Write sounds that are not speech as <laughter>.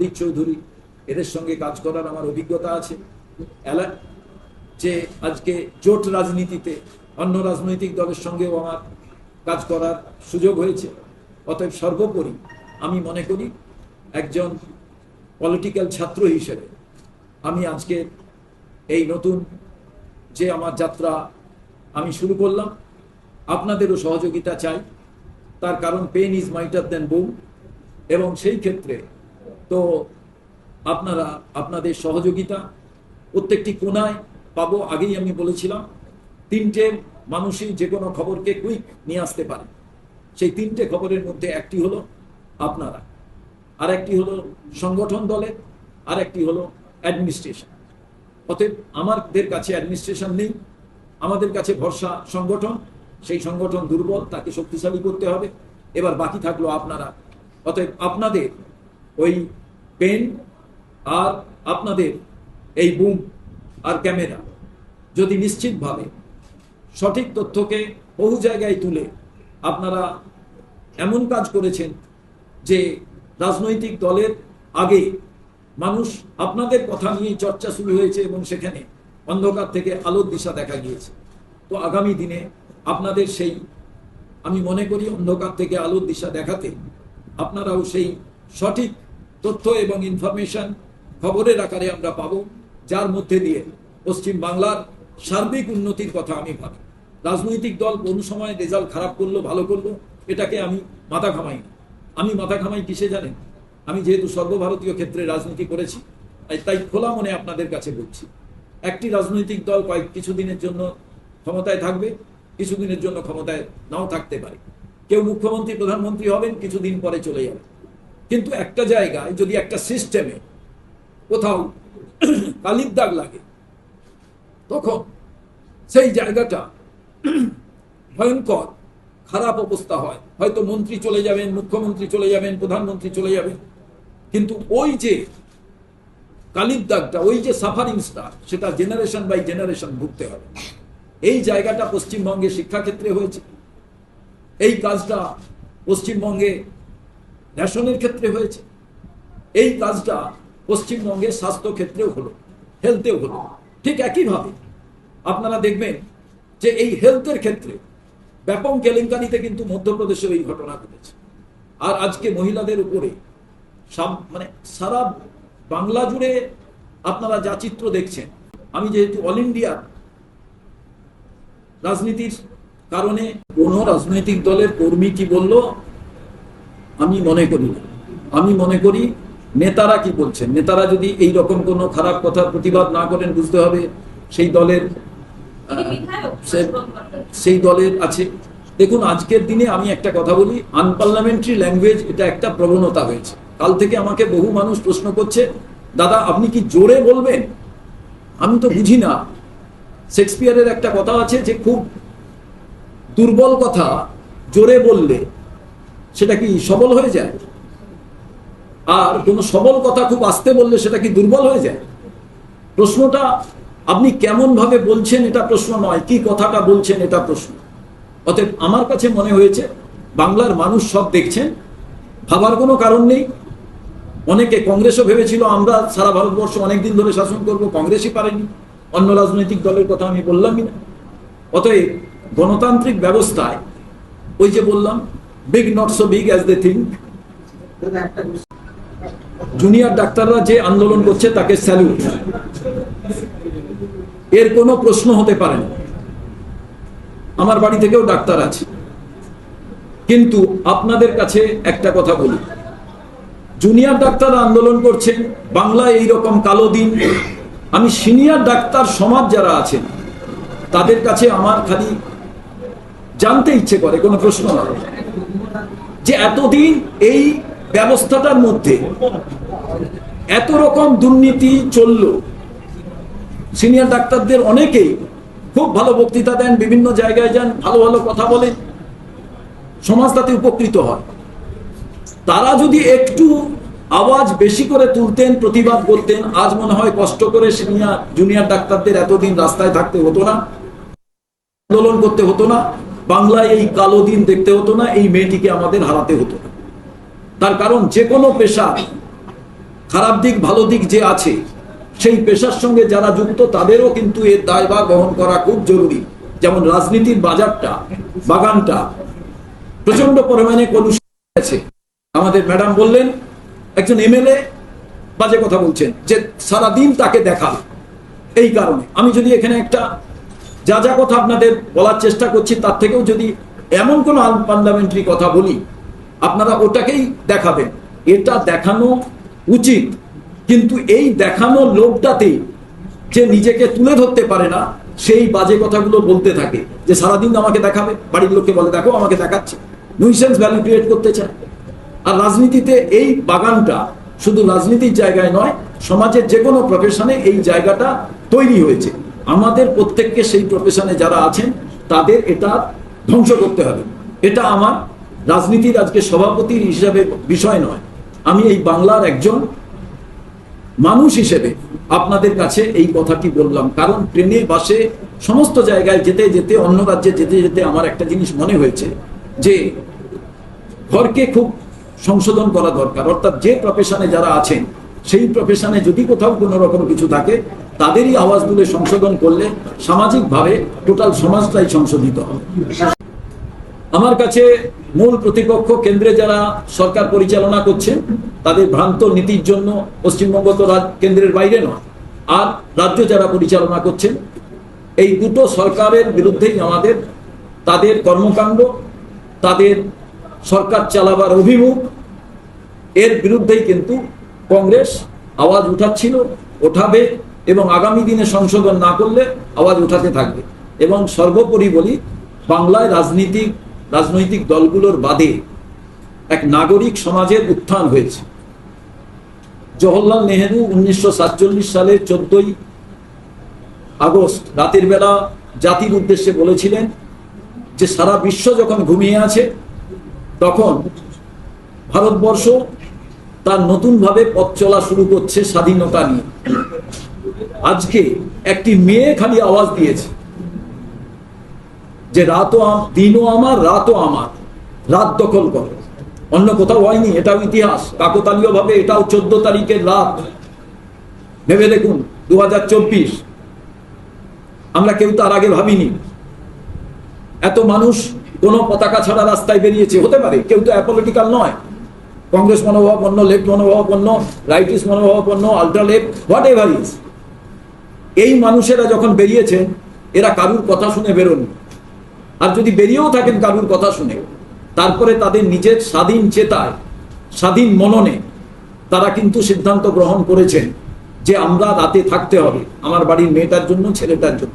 প্রদীপ চৌধুরী, এদের সঙ্গে কাজ করার আমার অভিজ্ঞতা আছে। এলা- যে আজকে জোট রাজনীতিতে অন্য রাজনৈতিক দলের সঙ্গেও আমার কাজ করার সুযোগ হয়েছে। অতএব সর্বোপরি আমি মনে করি একজন পলিটিক্যাল ছাত্র হিসেবে আমি আজকে এই নতুন যে আমার যাত্রা আমি শুরু করলাম, আপনাদেরও সহযোগিতা চাই। তার কারণ পেন ইজ মাইটার দেন বুম এবং সেই ক্ষেত্রে তো আপনারা, আপনাদের সহযোগিতা প্রত্যেকটি কোনায় পাবো, আগেই আমি বলেছিলাম, তিনটে মানুষই যে কোনো খবরকে কুইক নিয়ে আসতে পারে। সেই তিনটে খবরের মধ্যে একটি হলো আপনারা আর একটি হলো সংগঠন দলের আর একটি হলো অ্যাডমিনিস্ট্রেশন। অতএব আমাদের কাছে অ্যাডমিনিস্ট্রেশন নেই, আমাদের কাছে ভরসা সংগঠন, সেই সংগঠন দুর্বল, তাকে শক্তিশালী করতে হবে। এবার বাকি থাকল আপনারা। অতএব আপনাদের ওই পেন আর আপনাদের এই বুম আর ক্যামেরা যদি নিশ্চিতভাবে সঠিক তথ্যকে বহু জায়গায় তুলে আপনারা এমন কাজ করেছেন যে রাজনৈতিক দলের আগে মানুষ আপনাদের কথা নিয়েই চর্চা শুরু হয়েছে এবং সেখানে অন্ধকার থেকে আলোর দিশা দেখা গিয়েছে। তো আগামী দিনে আপনাদের সেই, আমি মনে করি অন্ধকার থেকে আলোর দিশা দেখাতে আপনারাও সেই সঠিক তথ্য এবং ইনফরমেশন খবরের আকারে আমরা পাবো, যার মধ্যে দিয়ে পশ্চিম বাংলার সার্বিক উন্নতির কথা আমি ভাবি। রাজনৈতিক দল কোন সময় রেজাল্ট খারাপ করল, ভালো করল, এটাকে আমি মাথা ঘামাই আমি মাথা ঘামাই কিসে জানেন? আমি যেহেতু সর্বভারতীয় ক্ষেত্রে রাজনীতি করেছি, তাই- খোলা মনে আপনাদের কাছে বলছি, একটি রাজনৈতিক দল কয়েক কিছুদিনের জন্য ক্ষমতায় থাকবে কিছুদিনের জন্য ক্ষমতায় নাও থাকতে পারে। কেউ মুখ্যমন্ত্রী, প্রধানমন্ত্রী হবেন, কিছুদিন পরে চলে যাবে কিন্তু একটা জায়গায় যদি একটা সিস্টেমে কোথাও <clears throat> কালির দাগ লাগে, তখন সেই জায়গাটা <clears throat> ভয়ঙ্কর, খারাপ অবস্থা হয়। হয়তো মন্ত্রী চলে যাবেন, মুখ্যমন্ত্রী চলে যাবেন, প্রধানমন্ত্রী চলে যাবেন। কিন্তু ওই যে কালির দাগটা, ওই যে সাফারিং স্টার সেটা জেনারেশন বাই জেনারেশন ভুগতে হবে। এই জায়গাটা পশ্চিমবঙ্গে শিক্ষাক্ষেত্রে হয়েছে। এই কাজটা পশ্চিমবঙ্গে রেশনের ক্ষেত্রে হয়েছে। এই কাজটা পশ্চিমবঙ্গে স্বাস্থ্য ক্ষেত্রেও হলো হেলথেও হলো। ঠিক একইভাবে আপনারা দেখবেন যে এই হেলথের ক্ষেত্রে ব্যাপক কেলেঙ্কারিতে কিন্তু মধ্যপ্রদেশে এই ঘটনা ঘটেছে। আর আজকে মহিলাদের উপরে সাব- মানে সারা বাংলা জুড়ে আপনারা যা চিত্র দেখছেন, আমি যেহেতু অল ইন্ডিয়া রাজনীতির কারণে, কোন রাজনৈতিক দলের কর্মী কি বলল আমি মনে করি না। আমি মনে করি নেতারা কি বলছেন? নেতারা যদি এই রকম কোনো খারাপ কথার প্রতিবাদ না করেন বুঝতে হবে সেই দলের সেই দলের আছে। দেখুন আজকের দিনে আমি একটা কথা বলি আনপার্লামেন্টারি ল্যাঙ্গুয়েজ এটা একটা প্রবণতা হয়েছে। কাল থেকে আমাকে বহু মানুষ প্রশ্ন করছে দাদা আপনি কি জোরে বলবেন? আমি তো বুঝি না। শেক্সপিয়ারের একটা কথা আছে যে খুব দুর্বল কথা জোরে বললে সেটা কি সবল হয়ে যায়? আর কোনো সবল কথা খুব আস্তে বললে সেটা কি দুর্বল হয়ে যায়? প্রশ্নটা, আপনি কেমন ভাবে বলছেন এটা প্রশ্ন নয়, কি কথাটা বলছেন এটা প্রশ্ন। অতএব আমার কাছে মনে হয়েছে, বাংলার মানুষ সব দেখছেন, ভাবার কোনো কারণ নেই। অনেকে কংগ্রেসও ভেবেছিল, আমরা সারা ভারতবর্ষ অনেকদিন ধরে শাসন করব, কংগ্রেসই পারেনি। অন্য রাজনৈতিক দলের কথা আমি বললামই না। অতএব গণতান্ত্রিক ব্যবস্থায়, ওই যে বললাম big not so big as they think junior ডাক্তাররা যে আন্দোলন করছে, তাকে স্যালুট এর কোনো প্রশ্ন হতে পারে না। আমার বাড়ি থেকেও ডাক্তার আছে। কিন্তু আপনাদের কাছে একটা কথা বলি। জুনিয়র ডাক্তার আন্দোলন করছেন বাংলায় এই রকম কালো দিন। আমি সিনিয়র ডাক্তার সমাজ যারা আছেন, তাদের কাছে আমার খালি জানতে ইচ্ছে করে, কোনো প্রশ্ন নয় যে এতদিন এই ব্যবস্থাটার মধ্যে এত রকম দুর্নীতি চলল। সিনিয়র ডাক্তারদের অনেকেই খুব ভালো বক্তৃতা দেন, বিভিন্ন জায়গায় যান, ভালো ভালো কথা বলেন সমাজ তাতে উপকৃত হয় তারা যদি একটু আওয়াজ বেশি করে তুলতেন, প্রতিবাদ করতেন, আজ মনে হয় কষ্ট করে সিনিয়র, জুনিয়র ডাক্তারদের এতদিন রাস্তায় থাকতে হতো না, আন্দোলন করতে হতো না। বাংলায় এই কালো দিন দেখতে হতো না, এই মেয়েটিকে আমাদের হারাতে হতো না। তার কারণ যে কোনো পেশা, খারাপ দিক, ভালো দিক যে আছে, সেই পেশার সঙ্গে যারা যুক্ত, তাদেরও কিন্তু এর দায়ভার বহন করা খুব জরুরি। যেমন রাজনীতির বাজারটা, বাগানটা প্রচণ্ড পরিমাণে কলুষিত আমাদের ম্যাডাম বললেন, একজন এমএলএ বাজে কথা বলছেন যে, সারাদিন তাকে দেখাল এই কারণে। আমি যদি এখানে একটা যা যা কথা আপনাদের বলার চেষ্টা করছি, তার থেকেও যদি এমন কোনো আনপার্লামেন্টারি কথা বলি, আপনারা ওটাকেই দেখাবেন। এটা দেখানো উচিত। কিন্তু এই দেখানো লোকটাতে যে নিজেকে তুলে ধরতে পারে না, সেই বাজে কথাগুলো বলতে থাকে যে সারাদিন আমাকে দেখাবে, বাড়ির লোককে বলে, দেখো, আমাকে দেখাচ্ছে। নুইসেন্স ভ্যালু ক্রিয়েট করতে চায়। আর রাজনীতিতে এই বাগানটা শুধু রাজনীতির জায়গায় নয়, সমাজের যে কোনো প্রফেশনে এই জায়গাটা তৈরি হয়েছে। আমাদের প্রত্যেককে সেই প্রফেশনে যারা আছেন, তাদের এটা ধ্বংস করতে হবে। এটা আমার রাজনীতির আজকে সভাপতির হিসাবে বিষয় নয়। আমি এই বাংলার একজন মানুষ হিসেবে আপনাদের কাছে এই কথাটি বললাম। কারণ ট্রেনে, বাসে, সমস্ত জায়গায় যেতে যেতে, অন্য রাজ্যে যেতে যেতে আমার একটা জিনিস মনে হয়েছে যে ঘরকে খুব সংশোধন করা দরকার। অর্থাৎ যে প্রফেশনে যারা আছেন সেই প্রফেশনে যদি কোথাও কোনো রকম কিছু থাকে, তাদেরই আওয়াজগুলো সংশোধন করলে সামাজিকভাবে টোটাল সমাজটাই সংশোধিত হবে। আমার কাছে মূল প্রতিপক্ষ কেন্দ্রে যারা সরকার পরিচালনা করছেন তাদের ভ্রান্ত নীতির জন্য পশ্চিমবঙ্গ তো কেন্দ্রের বাইরে নয়, আর রাজ্য যারা পরিচালনা করছেন এই দুটো সরকারের বিরুদ্ধেই আমাদের তাদের কর্মকাণ্ড, তাদের সরকার চালাবার অভিমুখ, এর বিরুদ্ধেই কিন্তু কংগ্রেস আওয়াজ উঠাচ্ছিল, ওঠাবে এবং আগামী দিনে সংশোধন না করলে আওয়াজ উঠাতে থাকবে। এবং সর্বোপরি বলি, বাংলায় রাজনীতিক রাজনৈতিক দলগুলোর বাদে এক নাগরিক সমাজের উত্থান হয়েছে। জওহরলাল নেহেরু উনিশশো সালের চোদ্দই আগস্ট রাতের বেলা জাতির উদ্দেশ্যে বলেছিলেন যে সারা বিশ্ব যখন ঘুমিয়ে আছে, তখন ভারতবর্ষ তার নতুনভাবে পথ চলা শুরু করছে স্বাধীনতা নিয়ে। আজকে একটি মেয়ে খালি আওয়াজ দিয়েছে যে রাতও দিনও আমার, রাতও আমার। রাত দখল করো। অন্য কোথাও হয়নি, এটাও ইতিহাস। কাকতালীয় ভাবে এটাও চোদ্দ তারিখের রাত। ভেবে দেখুন দু হাজার চব্বিশ। আমরা কেউ তার আগে ভাবিনি। এত মানুষ কোন পতাকা ছাড়া রাস্তায় বেরিয়েছে। হতে পারে, কেউ তো অ্যাপলিটিক্যাল নয়। কংগ্রেস মনোভাবাপন্ন লেফট মনোভাবাপন্ন রাইটিস মনোভাবাপন্ন ultra left whatever is এই মানুষেরা যখন বেরিয়েছেন এরা কারুর কথা শুনে বেরোন আর যদি বেরিয়েও থাকেন, কারুর কথা শুনে, তারপরে তাদের নিজের স্বাধীন চেতায়, স্বাধীন মননে, তারা কিন্তু সিদ্ধান্ত গ্রহণ করেছেন যে আমরা রাতে থাকতে হবে। আমার বাড়ির মেয়েটার জন্য, ছেলেটার জন্য।